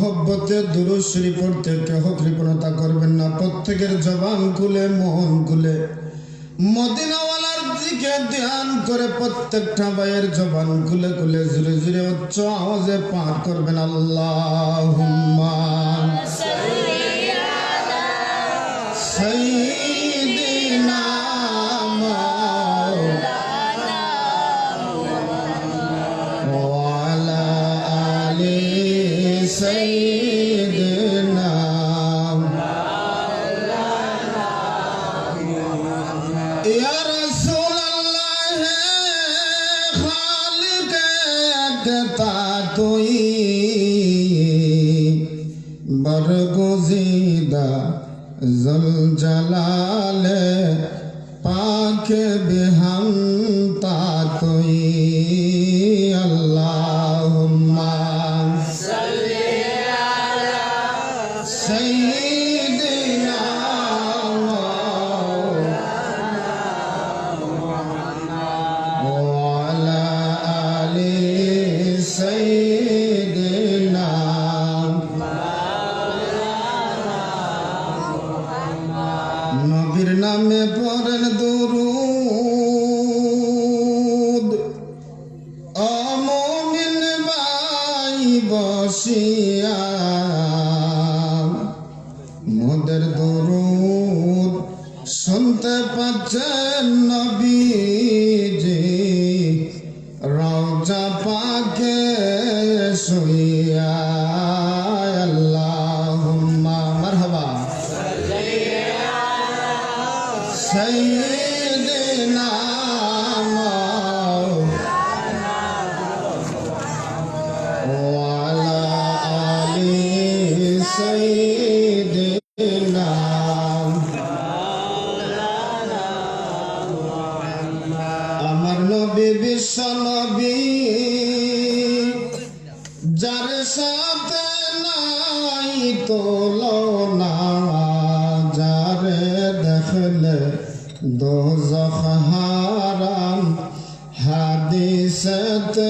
মহব্বতে দুরুশ্বরী পড়তে কেহ কৃপণতা করবেন না। প্রত্যেকের জবান খুলে মোহন খুলে। মদিনাওয়ালার দিকে ধ্যান করে প্রত্যেকটা ভাইয়ের জবান খুলে খুলে জুড়ে জুড়ে উচ্চ আওয়াজে পাঠ করবেন। আল্লাহ সাই যেতে পারতই বরগজিদা জল জালালে পাকে বিহাম তাতই আল্লাহ সেই বসিয়া মোদের দরুদ শুনতে পাচ্ছেন নবীজি। রওজা পাকে শুইয়া নবী যার সাথে নাই তোল না যারে দেখলে দোজখ হারাম হাদিসতে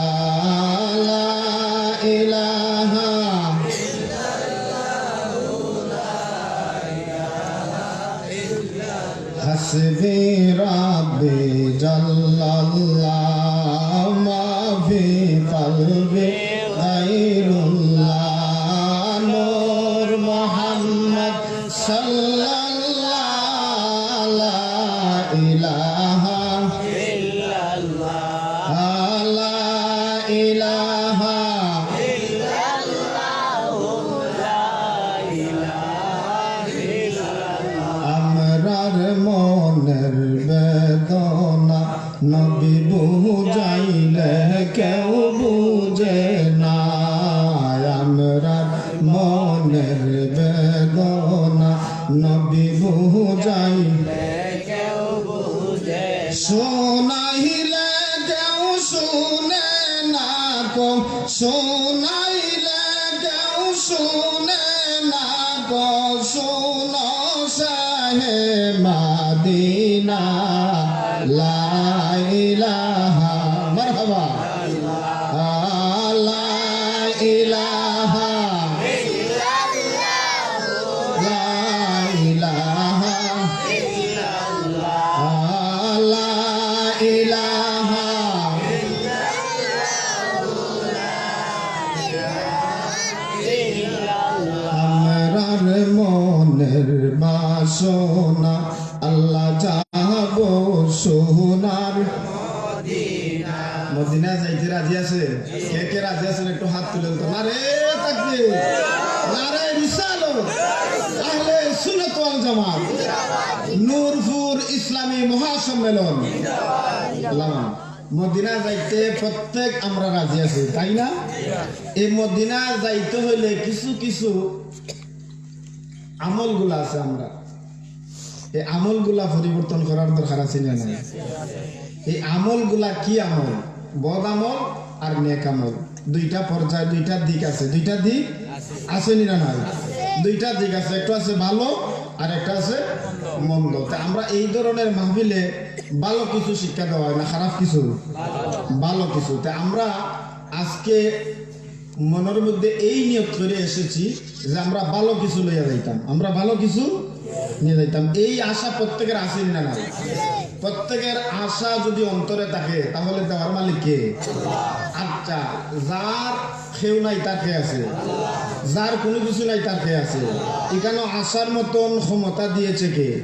গো শোনাইলে কেউ শুনে না গো শোনো সাহে মাদিনা লা যাইতে রাজি আছে, কে কে রাজি আছেন একটু হাত তুলে তো না রে তাকবে না রে রিসালো, আহলে সুন্নাত ওয়াল জামাত নূরপুর ইসলামী মহাসম্মেলন। মদিনা যাইতে প্রত্যেক আমরা রাজি আছি, তাই না? এই মদিনা যাইতে হইলে কিছু কিছু আমলগুলা আছে আমরা। এই আমলগুলা পরিবর্তন করার দরকার আছে না এই আমলগুলা কি আমল? বদ আমল আর নেক আমল। দুইটা পর্যায় দুইটা দিক আছে। দুইটা দিক আছে। না নাই? দুইটা দিক আছে। একটা আছে ভালো আর একটা আছে মন্দ। তা আমরা এই ধরনের মাহবিলে ভালো কিছু শিক্ষা দেওয়া হয় না খারাপ কিছু? ভালো কিছু। তা আমরা আজকে মনের মধ্যে এই নিয়োগ করে এসেছি যে আমরা ভালো কিছু লইয়া যাইতাম। আমরা ভালো কিছু নিয়ে যাইতাম। এই আশা প্রত্যেকের আসেন না না প্রত্যেকের আশা যদি অন্তরে থাকে, তাহলে দেওয়ার মালিক কে? আচ্ছা যার খেউ নাই তার খেয়ে আছে। যার কোনো কিছু নাই তার খেয়ে আছে। এখানে আশার মতন ক্ষমতা দিয়েছে কে?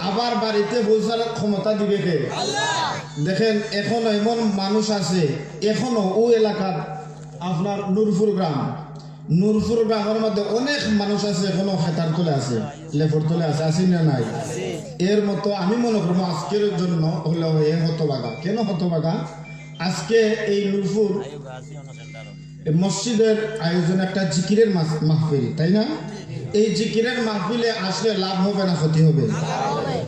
আবার বাড়িতে পৌঁছার ক্ষমতা দিবে কে? দেখেন, এখনও এমন মানুষ আছে, এখনও ও এলাকার আপনার নূরপুর গ্রাম। নূরপুর গ্রামের মধ্যে অনেক মানুষ আছে এখনও খেতার তোলে আছে লেফর তোলে আছে আসি না নাই? এর মতো আমি মনে করব আজকের জন্য হলো এ হতবাগা। কেন হতবাগা? আজকে এই নূরপুর মসজিদের আয়োজন একটা জিকিরের মাহফিল, তাই না? এই জিকিরের মাহফিলে আসলে লাভ হবে না ক্ষতি হবে?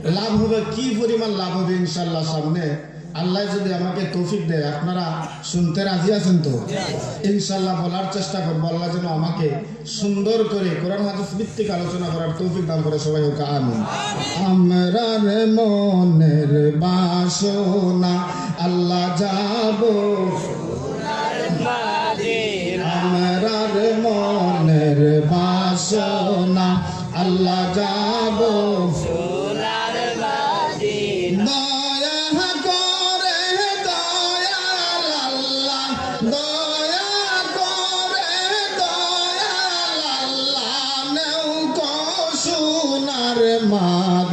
লাভ হবে কি পরিমাণ লাভ হবে ইনশাল্লাহ সামনে? আল্লাহ যদি আমাকে তৌফিক দেয় আপনারা শুনতে রাজি আছেন তো? ইনশাল্লাহ বলার চেষ্টা করব আল্লাহ যেন আমাকে সুন্দর করে কোরআন হাদিস ভিত্তিক আলোচনা করার তৌফিক দান করে সবাই হোক আমরা রে মনের বাসনা আল্লাহ যাব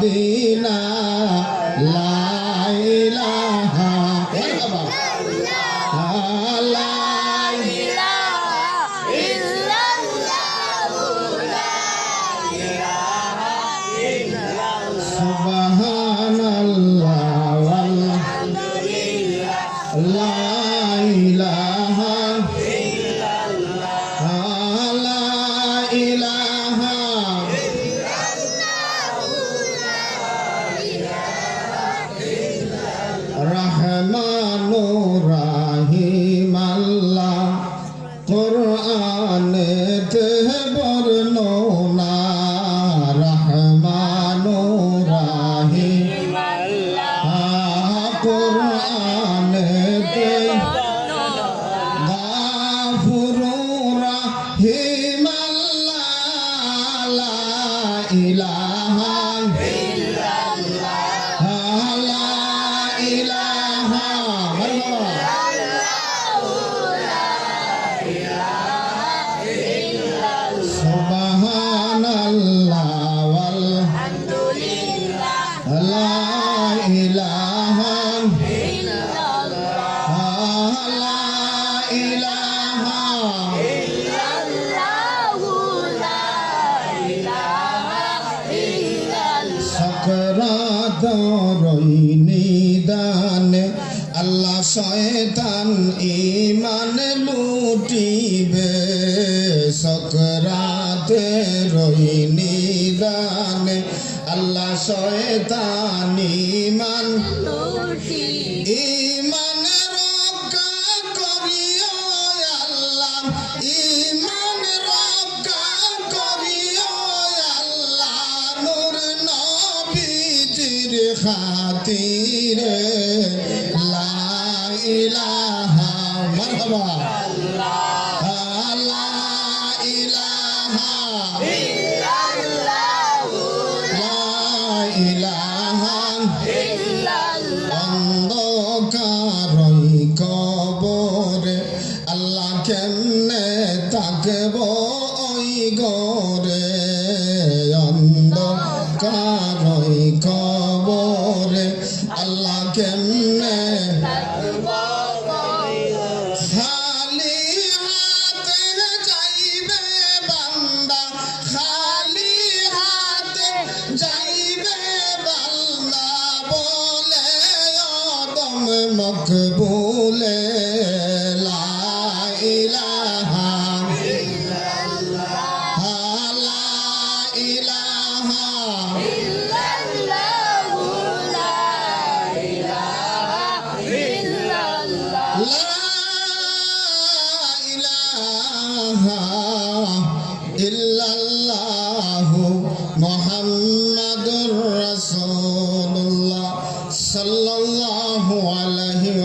মাদিনা ইলাহা লুটিবে সকরাতে রইনি দানে আল্লাহ শয়তান ইমান ইমান আল্লাহ ইমান খাতিরে। মারহাবা লা ইলাহা লা ইলাহা অন্ধকারই কবরে আল্লাহ কেমনে থাকব